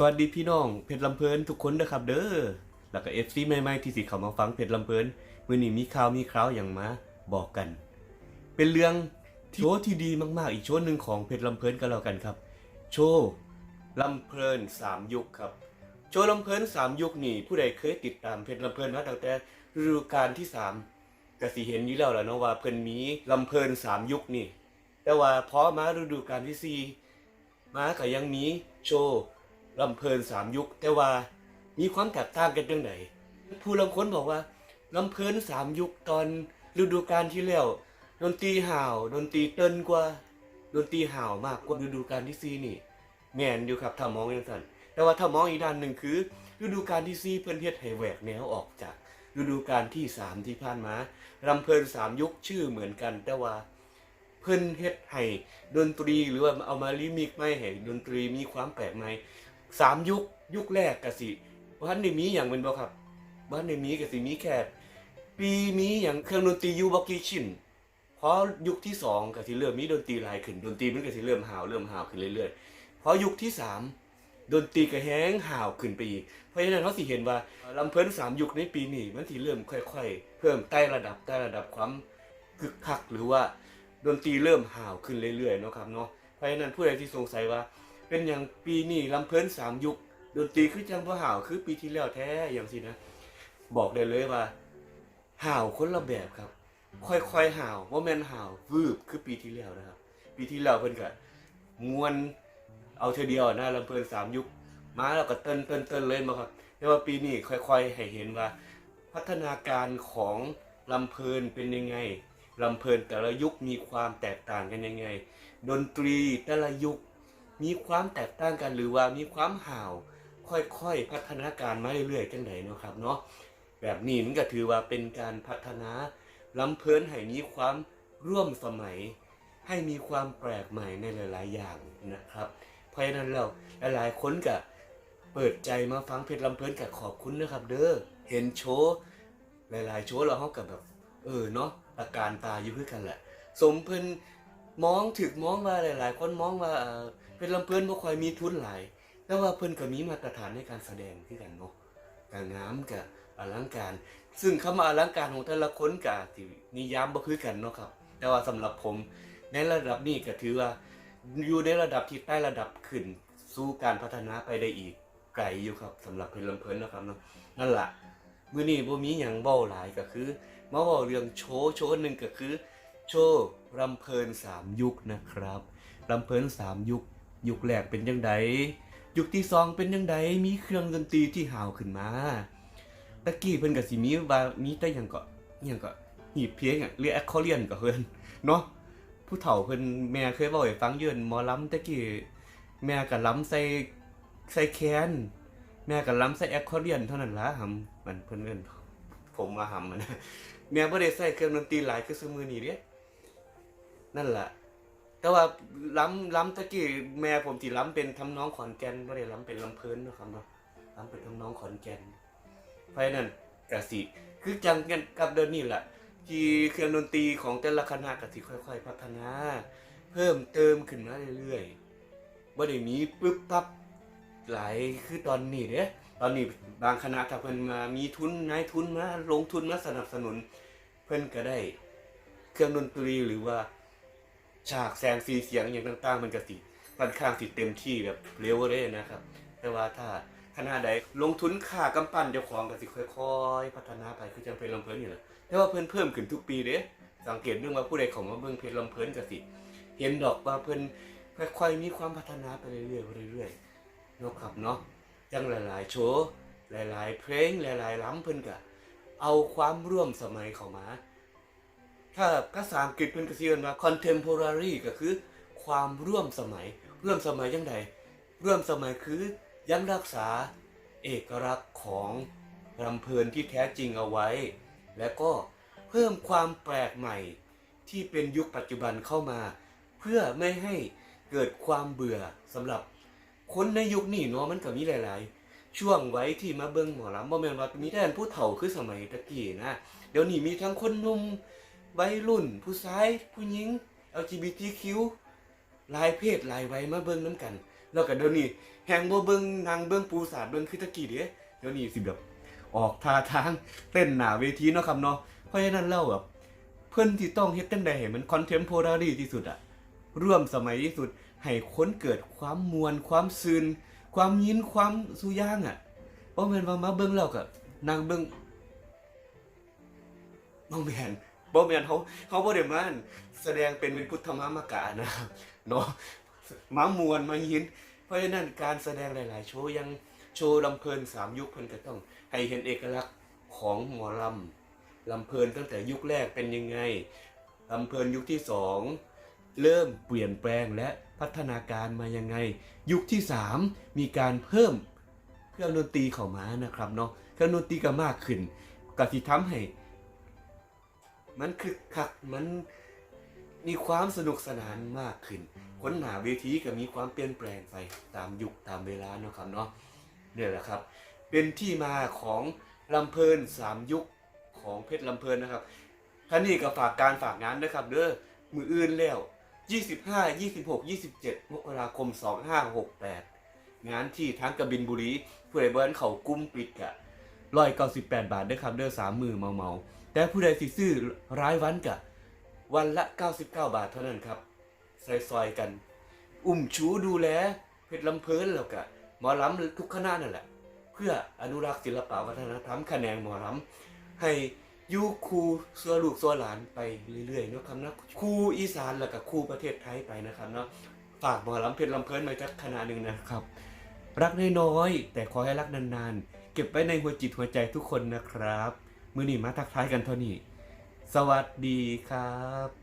สวัสดีพี่น้องเพชรลำเพลินทุกคนนะครับเด้อ แล้วก็เอฟซีใหม่ๆที่สิเข้ามาฟังเพชรลำเพลินมื้อนี้มีข่าวมีคราวอย่างมาบอกกัน เป็นเรื่องโชว์ที่ดีมากๆ อีกโชว์หนึ่งของเพชรลำเพลินก็แล้วกันครับ โชว์ลำเพลินสามยุคครับ โชว์ลำเพลินสามยุคนี่ผู้ใดเคยติดตามเพชรลำเพลินมาตั้งแต่ฤดูกาลที่สามก็สิเห็นอยู่แล้วแหละเนาะว่าเพิ่นมีลำเพลินสามยุคนี่ แต่ว่าพอมาฤดูกาลที่สี่มาก็ยังมีโชว์ ลำเพลินสามยุค แต่ว่ามีความแตกต่างกันยังไงผู้ลางคนบอกว่าลำเพลินสามยุคตอนฤดูกาลที่แล้วดนตรีห่าวดนตรีเติ้นกว่าดนตรีห่าวมากกว่าฤดูกาลที่สี่นี่ แม่นอยู่ครับถ้ามองอย่างนั้นแต่ว่าถ้ามองอีกด้านหนึ่งคือ ฤดูกาลที่สี่เพิ่นเฮ็ดให้แหวกแนวออกจากฤดูกาลที่สามที่ผ่านมาลำเพลินสามยุคชื่อเหมือนกัน แต่ว่าเพิ่นเฮ็ดให้ดนตรีหรือว่าเอามารีมิกไม่ให้ดนตรีมีความแปลกใหม่ สามยุคยุคแรกก็สิบ้านในมีอย่างเป็นบ่ครับบ้านในมีก็สิมีแค่ปีมีอย่างเครื่องดนตรียูบอกกี่ชิ้นพอยุคที่สองก็สิเริ่มมีดนตรีลายขึ้นดนตรีมันก็สิเริ่มหาวเริ่มหาวขึ้นเรื่อยๆเพอยุคที่สามดนตรีก็แห้งหาวขึ้นไปอีก เพราะฉะนั้นเขาสิเห็นว่าลำเพิ่นสามยุคในปีนี้มันสิเริ่มค่อยๆ เพิ่มไต่ระดับไต่ระดับความคึกคักหรือว่าดนตรีเริ่มหาวขึ้นเรื่อยๆเนาะครับเนาะเพราะฉะนั้นผู้ใดที่สงสัยว่า เป็นอย่างปีนี้ลำเพลินสามยุคดนตรีคือจังพ่ห่าวคือปีที่แล้วแท้อย่างสินะ บอกได้เลยว่าห่าวคนละแบบครับ ค่อยๆห่าวว่าแมนห่าววืบคือปีที่แล้วนะครับ ปีที่แล้วเพิ่นก็มวนเอาเธอเดียวนะลำเพลินสามยุคมาแล้วก็เติ้นเติ้นเติ้นเลยมาครับแต่ว่าปีนี้ค่อย ๆ ให้เห็นว่า พัฒนาการของลำเพลินเป็นยังไงลำเพลินแต่ละยุคมีความแตกต่างกันยังไง ดนตรีแต่ละยุค มีความแตกต่างกันหรือว่ามีความห่าว ค่อยๆ พัฒนาการมาเรื่อยๆจังไดเนาะครับเนาะแบบนี้มันก็ถือว่าเป็นการพัฒนาล้ำเพลินให้มีความร่วมสมัย ให้มีความแปลกใหม่ในหลาย ๆ อย่างนะครับ เพราะฉะนั้นแล้วหลายๆคนก็เปิดใจมาฟังเพชรลำเพลินกับขอบคุณนะครับ เด้อเห็นโชว์หลาย ๆ โชว์แล้วเขากับแบบ เออเนาะอาการตาอยู่คือกันแหละ สมเพิ่น มองถึกมองว่าหลาย ๆ คนมองว่าเป็นลำเพิ่นบ่ค่อยมีทุนหลายแต่ว่าเพิ่นก็มีมาตรฐานในการแสดงคือกันเนาะการงามกับอลังการ ซึ่งคำว่าอลังการของแต่ละคนก็ที่นิยามบ่คือกันเนาะครับ แต่ว่าสำหรับผมในระดับนี้ก็ถือว่าอยู่ในระดับที่ใต้ระดับขึ้นสู่การพัฒนาไปได้อีกไกลอยู่ครับสำหรับเพชรลำเพลินนะครับเนาะนั่นล่ะมื้อนี้บ่มีหยังเว้าหลายก็คือมาบอกเรื่องโชว์โชว์นึงก็คือ โชว์ รำเพลินสามยุคนะครับรำเพลินสามยุค ยุคแรกเป็นยังไงยุคที่สองเป็นยังไงมีเครื่องดนตรีที่หาวขึ้นมาตะกี้เพิ่นก็สิมีว่ามีแต่ยังก็ยังก็หีบเพลงอะเรียกแอคคอเรียนก็เพิ่นเนาะผู้เฒ่าเพิ่นแม่เคยบอกให้ฟังยืนมอลำตะกี้แม่ก็ล้ำใส่ใส่แคนแม่ก็ล้ำใส่แอคคอเรียนเท่านั้นล่ะหำมันเพิ่นเอิ้นผมมาหำมันะแม่บ่ได้ใส่เครื่องดนตรีหลายคือซุมือนี้เด้ นั่นแหละแต่ว่าล้ำล้ำตะกี้แม่ผมที่ล้ำเป็นทำน้องขอนแก่นบ่ได้ล้ำเป็นลำเพิ่นนะครับเนาะล้ำเป็นทำน้องขอนแก่นเพราะนั้นก็สิคือจังกันกับเดินนี่แหละที่เครื่องดนตรีของแต่ละคณะก็สิค่อย ๆ พัฒนา เพิ่มเติมขึ้นมาเรื่อยๆบ่ได้มีปึ๊บปั๊บหลายคือตอนนี้เด้ตอนนี้บางคณะถ้าเพิ่นมามีทุนนายทุนมาลงทุนมาสนับสนุน เพิ่นก็ได้ เครื่องดนตรีหรือว่า ฉากแสงสีเสียงอย่างต่างๆ มันก็สิค่อนข้างสิเต็มที่แบบเร็วเลยนะครับ แต่ว่าถ้าคณะใดลงทุนค่ากำปั้นเจ้าของก็สิค่อยๆ พัฒนาไปคือจังเพลลำเพลินนี่แหละแต่ว่าเพิ่นเพิ่มขึ้นทุกปีเด้สังเกตเรื่องว่าผู้ใดข้ามาเบิ่งเพลินลำเพลินก็สิเห็นดอกว่าเพิ่นค่อยๆมีความพัฒนาไปเรื่อยๆเรื่อยๆเนาะครับเนาะยังหลายๆโชว์หลาย ๆ เพลงหลายๆล้ำเพิ่นก็เอาความร่วมสมัยเข้ามา ถ้าภาษาอังกฤษเพิ่นก็สิเรียกว่า contemporary ก็คือ ความร่วมสมัย ร่วมสมัยยังไงร่วมสมัยคือยังรักษาเอกลักษณ์ของลำเพลินที่แท้จริงเอาไว้ และก็เพิ่มความแปลกใหม่ที่เป็นยุคปัจจุบันเข้ามา เพื่อไม่ให้เกิดความเบื่อสำหรับคนในยุคนี้เนาะมันก็มีหลาย ๆ ช่วงไว้ที่มาเบิ่งหมอลำบ่แม่นว่ามีแต่ผู้เฒ่าคือสมัยตะกี้นะ เดี๋ยวนี้มีทั้งคนหนุ่ม วัยรุ่น ผู้ชาย ผู้หญิง LGBTQ หลายเพศหลายวัยมาเบิ่งน้ำกัน แล้วก็เดี๋ยวนี้แฮงบ่เบิ่งนางเบิ่งปูสาดเบิ่งคือตะกี้เด้เดี๋ยวนี้สิแบบออกท่าทางเต้นหน้าเวทีเนาะครับเนาะเพราะฉะนั้นแล้วแบบเพิ่นที่ต้องเฮ็ดจังใดให้มันคอนเทมโพรารีที่สุดอะร่วมสมัยที่สุดให้ค้นเกิดความมวลความซึนความยินความสุย่างอะบ่แม่นว่ามาเบิ่งแล้วก็นางเบิ่งบ่แม่น บ่แม่นเขาเขาบ่ได้มาแสดงเป็นเป็นพุทธมามกะนะครับเนาะมามวนมายิน เพราะฉะนั้นการแสดงหลาย ๆ โชว์ยังโชว์ลำเพลินสามยุคเพิ่นก็ต้อง ให้เห็นเอกลักษณ์ของหมอลำลำเพลินตั้งแต่ยุคแรกเป็นยังไงลำเพลินยุคที่สองเริ่มเปลี่ยนแปลงและพัฒนาการมายังไง ยุคที่สามมีการเพิ่มเครื่องดนตรีเข้ามานะครับเนาะเครื่องดนตรีก็มากขึ้นก็ที่ทำให้ มันคึกคักมันมีความสนุกสนานมากขึ้น ค้นหาเวทีก็มีความเปลี่ยนแปลงไปตามยุคตามเวลาเนาะครับเนาะเนี่ยแหละครับ เป็นที่มาของลำเพลินสามยุคของเพชรลำเพลินนะครับท่านนี่ก็ฝากการฝากงานนะครับเด้อมืออื่นแล้ว 25 26 27 มกราคม 2568 งานที่ทั้งกระบินบุรีผู้ใดเบิ้นเขากุ้มปิดกะ198บาทเด้ครับเด้อสามมือเมาเมา แต่ผู้ใดสิซื้อร้ายวันกะ วันละ 99 บาทเท่านั้นครับ ซอยๆกัน อุ้มชูดูแลเพชรลำเพลินแล้วก็หมอลำทุกคณะนั่นแหละ เพื่ออนุรักษ์ศิลปวัฒนธรรมคะแนนหมอลำให้ยูครูสัวลูกสัวหลานไปเรื่อยๆเนาะครับนะครูอีสานแล้วก็ครูประเทศไทยไปนะครับเนาะฝากหมอลำเพชรลำเพลินมาจากคณะหนึ่งนะครับ รักน้อยๆแต่ขอให้รักนานๆ เก็บไว้ในหัวจิตหัวใจทุกคนนะครับ มือนี้มาทักทายกันเท่านี้ สวัสดีครับ